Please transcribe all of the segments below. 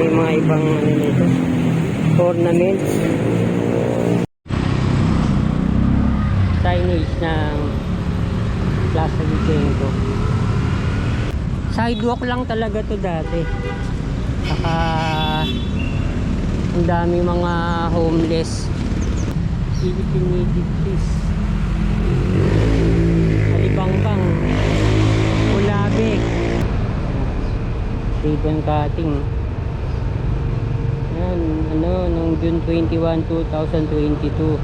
yung mga ibang ano nito, ornaments. Signage ng Plaza Vicenco. Sidewalk lang talaga to dati. Saka ang dami mga homeless. Philippine native fish. Alibangbang. Ulabe. Ribbon cutting. Ano, nung June 21, 2022.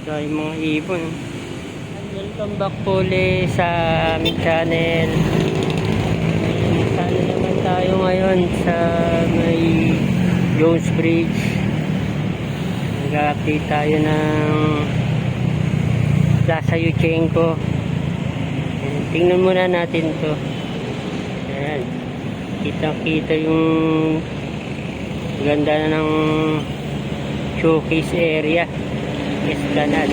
Ito yung mga ibon. Welcome back po ulit sa aming channel. Sana naman tayo ngayon sa may Jones Bridge. Nag-update tayo ng Plaza Yuchenko. Tingnan muna natin to. Ayan. Kita-kita yung ganda na ng showcase area. Esplanade.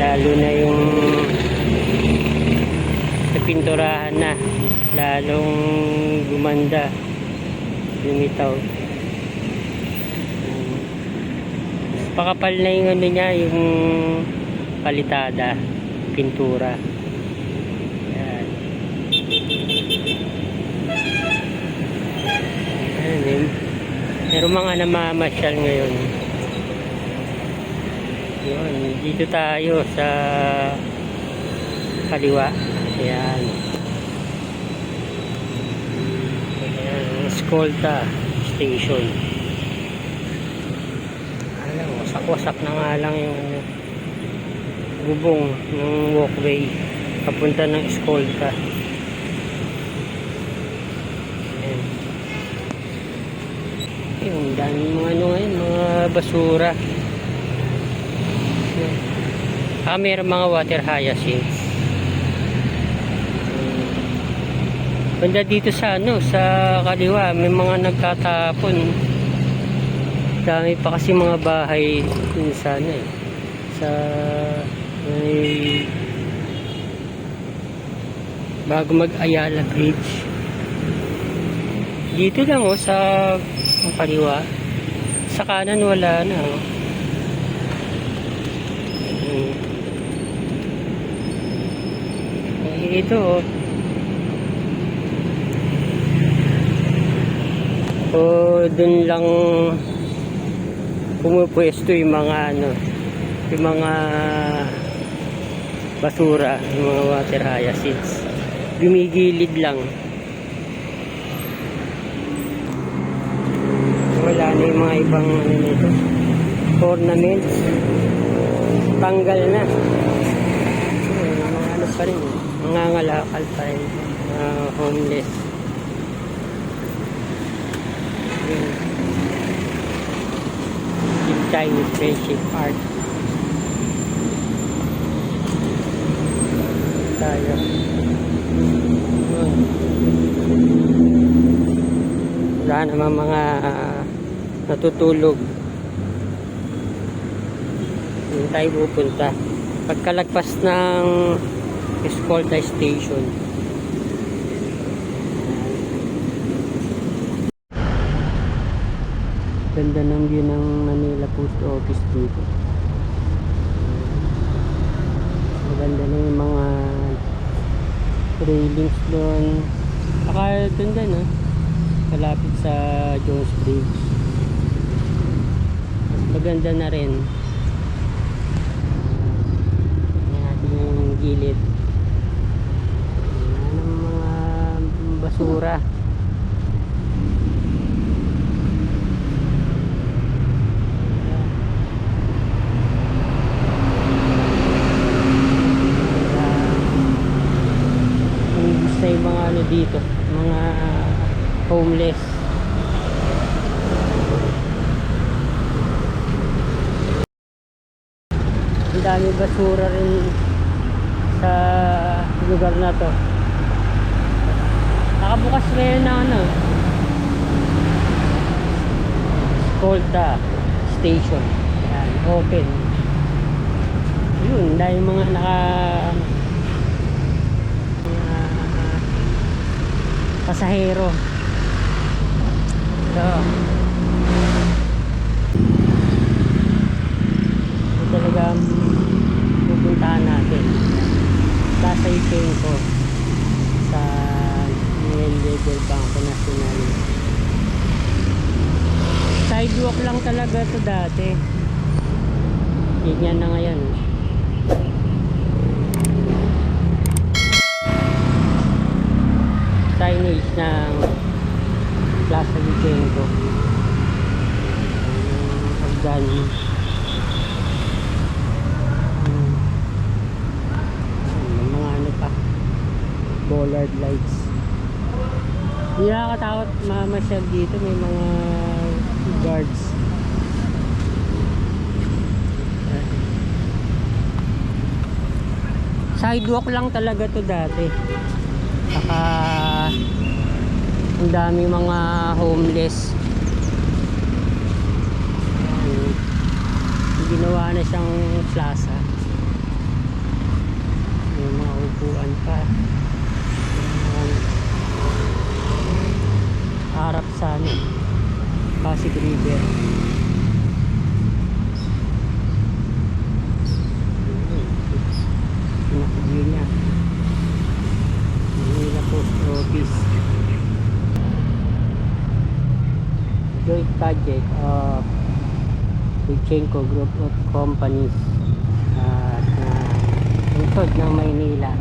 Lalo na yung sa pinturahan na. Lalong gumanda. Lumitaw. Pakapal na yung ano niya, yung palitada, pintura. Yan. Yun. Pero mga namamasyal ngayon. Yun, dito tayo sa kaliwa. Ayan. Ayan, Escolta Station. Alam, wasak-wasak na nga lang yung bubong ng walkway papunta ng Escolta. Ayan. Daming mga ano ngayon, mga basura. Ah, mayroon mga water hyacinths. Ayan. Banda dito sa ano, sa kaliwa, may mga nagtatapon. Dami pa kasi mga bahay dun sa ano eh. Sa may bago mag-Ayala Bridge. Dito lang oh, sa ang kaliwa. Sa kanan wala na oh. Hmm. Eh, Ito oh. O dun lang pumupwesto yung mga ano, yung mga basura, yung mga water hyacinths. Gumigilid lang. Wala ibang ano nito, ornaments. Tanggal na. Mga ano pa rin, mga ngalakal pa rin, mga homeless. Ayun. Yung Chinese friendship art. Tayo. Ayun. Wala naman mga ah, natutulog. Doon tayo pupunta. Pagkalagpas ng Escolta Station. Ganda ng view ng Manila Post Office dito. Maganda na yung mga railings doon. Saka doon din ah. Malapit sa Jones Bridge. Maganda na rin. Yan natin yung gilid. Yan ang mga basura. Yung gusto yung mga ano dito, mga homeless. Ang dami basura rin sa lugar na to. Nakabukas ngayon na ano. Escolta Station. Yan, open. Yun, dahil mga naka mga pasahero Ito. Ito talaga ang pupuntahan natin. Plaza Isenco sa Niel Bangko Nacional. Sidewalk lang talaga to dati. Ganyan na ngayon. Signage ng Plaza Vicenco. Hagdan. Mga ano pa. Bollard lights. Hindi nakakatakot mamasyal dito. May mga guards. Sidewalk lang talaga to dati. Saka ang dami mga homeless. Ayan. Ginawa na siyang plaza. May mga upuan pa. Harap sa ano, Pasig River. Pinakagyo niya. Manila Post Office. Joint project of Vichenko Group of Companies at uh, lungsod ng Maynila.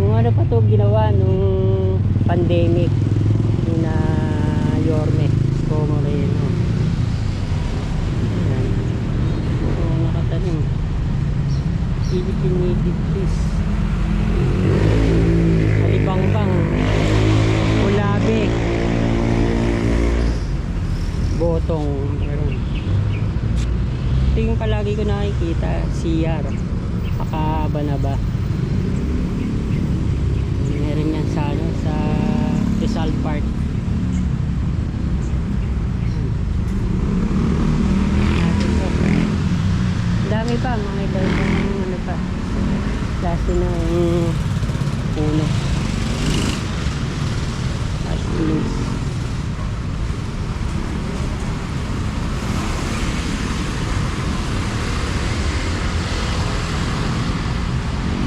Kung ano pa to ginawa nung pandemic na Yorme Trees. Alibangbang. Ulabi. Botong. Meron. Ito yung palagi ko nakikita. CR. Makabanaba. Meron yan sa ano, sa Rizal Park. Natin to. Dami pa, mga iba ibang ano pa. Klase ng puno. At least.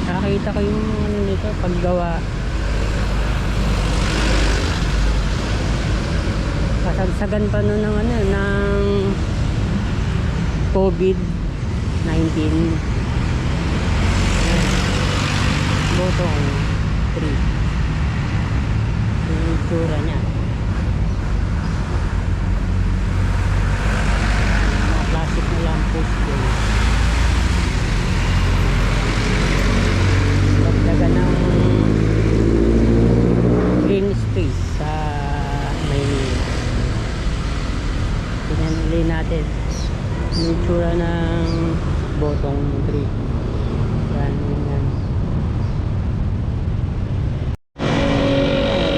Nakakita ko yung ano nito, paggawa. Kasagsagan pa nun ng ano, ng COVID-19 botong 3 yung itsura niya. Mga plastic na lamppost din dagdagan ng green space sa Maynila tingnan ulit natin. Yung itsura ng botong 3 yan yan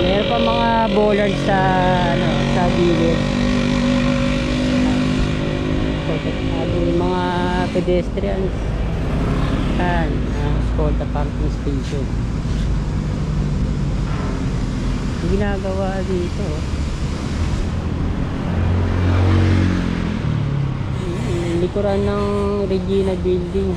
meron pa mga sa ano sa gilid. At yung mga pedestrians. Yan ang Skolta parking station. Yung ginagawa dito Yung likuran ng Regina Building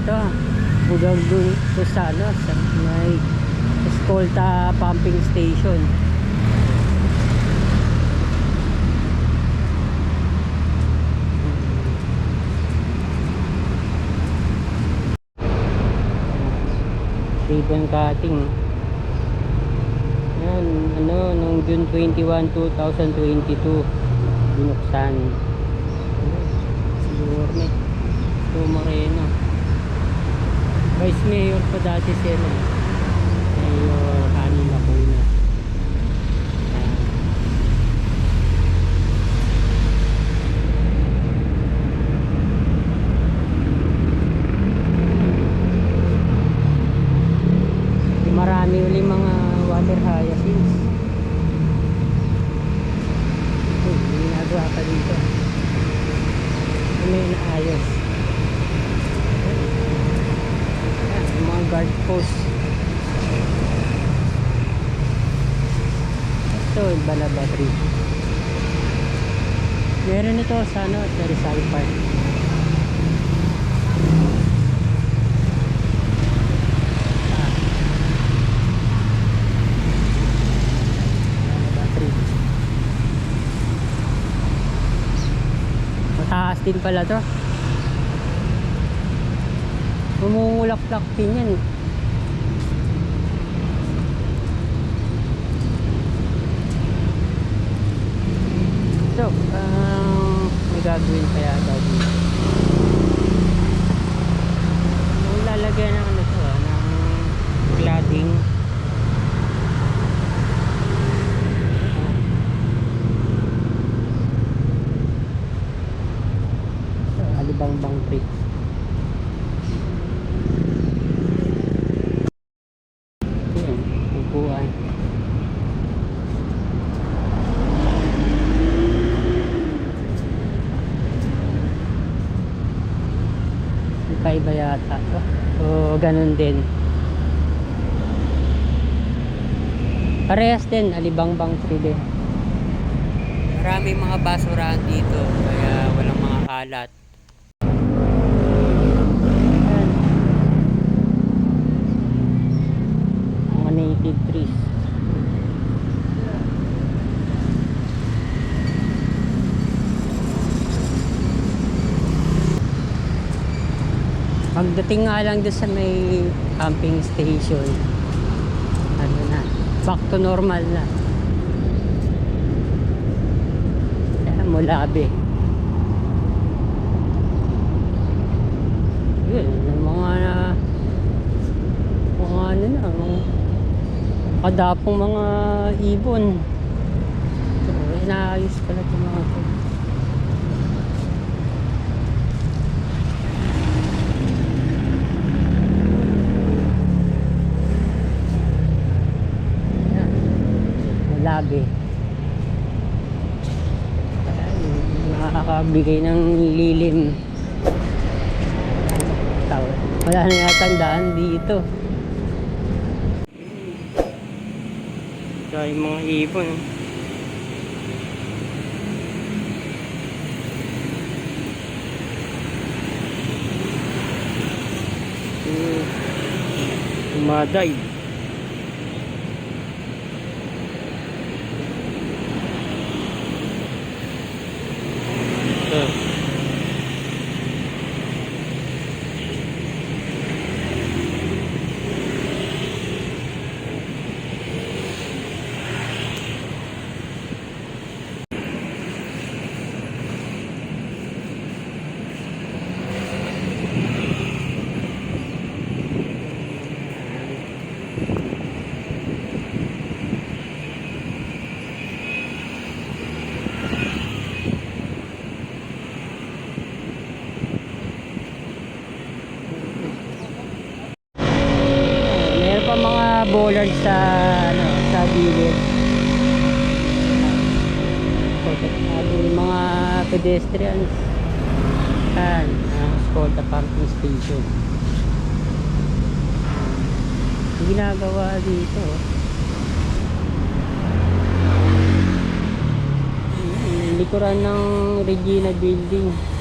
dito ah. bugang dun so sa ano sa may escolta pumping station. Ribbon cutting. Yan ano nung June 21 2022 binuksan. Siguro may tumareno Vice Mayor pa dati sila. Mayor Hani Lacuna. Marami uli mga water hyacinths. Uy, may ginagawa pa dito. Ano yung naayos? Ayan, yung mga guard post. Ito, Balaba Tree. Meron ito sa ano, sa Rizal Park. Mataas din pala to. Umungulak-lak din yan. So, um, may gagawin pa yata dito. Yung lalagyan ng ano to ah, ng cladding. So, Alibang-bang tree. Ayan, upuan. Kaiba yata to. O ganun din. Parehas din, alibang-bang tree din. Maraming mga basurahan dito, kaya walang mga kalat. Ayan. Mga native trees. Pagdating nga lang doon sa may camping station, ano na, back to normal na. Kaya mulabi. Yun, yung mga mga ano na, mga kadapong mga ibon. So, inaayos pala itong mga to. Ayan. Ayan, Nakakabigay ng lilim. Wala na yata ang daan dito. Yung mga ibon. Hmm. Umaday. Ito. Meron pa mga bollard sa ano, sa gilid. Sabi yung mga pedestrians. Yan, ang Skolta Pumping Station. Yung ginagawa dito. Yung likuran ng Regina Building.